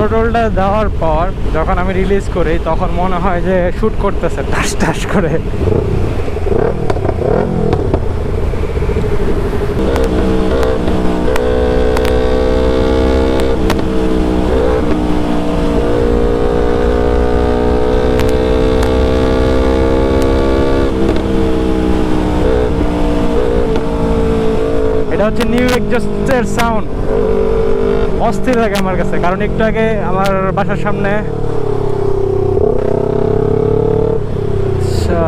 থ্রোটলটা দেওয়ার পর যখন আমি রিলিজ করি, তখন মনে হয় যে শ্যুট করতেছে, টাস টাস করে। এটা হচ্ছে নিউ এক্সজস্টের সাউন্ড অস্থির লাগে আমার কাছে কারণ একটু আগে আমার বাসার সামনে আচ্ছা,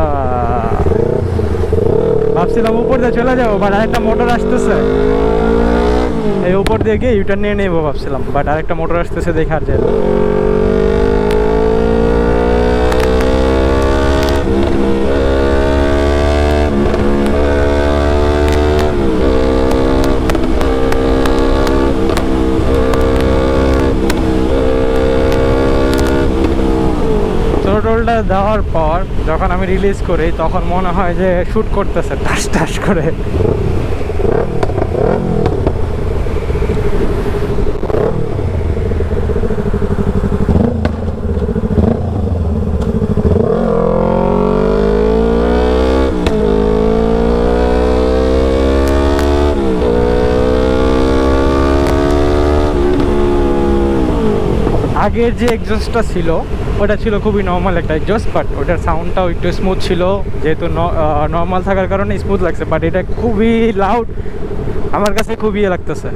ভাবছিলাম উপর দিয়ে চলে যাব বাট আরেকটা মোটর আসতেছে। এই উপর দিয়ে গিয়ে ইউটার নিয়ে নেব ভাবছিলাম বাট আরেকটা মোটর আসতেছে দেখার আর যাই রোলটা দেওয়ার পর যখন আমি রিলিজ করি, তখন মনে হয় যে শ্যুট করতেছে, টাস টাস করে। আগের যে এক্সজস্টটা ছিল, ওটা ছিল খুবই নর্মাল একটা এক্সজস্ট বাট ওটার সাউন্ডটাও একটু স্মুথ ছিল। যেহেতু নর্মাল থাকার কারণে স্মুথ লাগছে বাট এটা খুবই লাউড আমার কাছে খুবই লাগতেছে।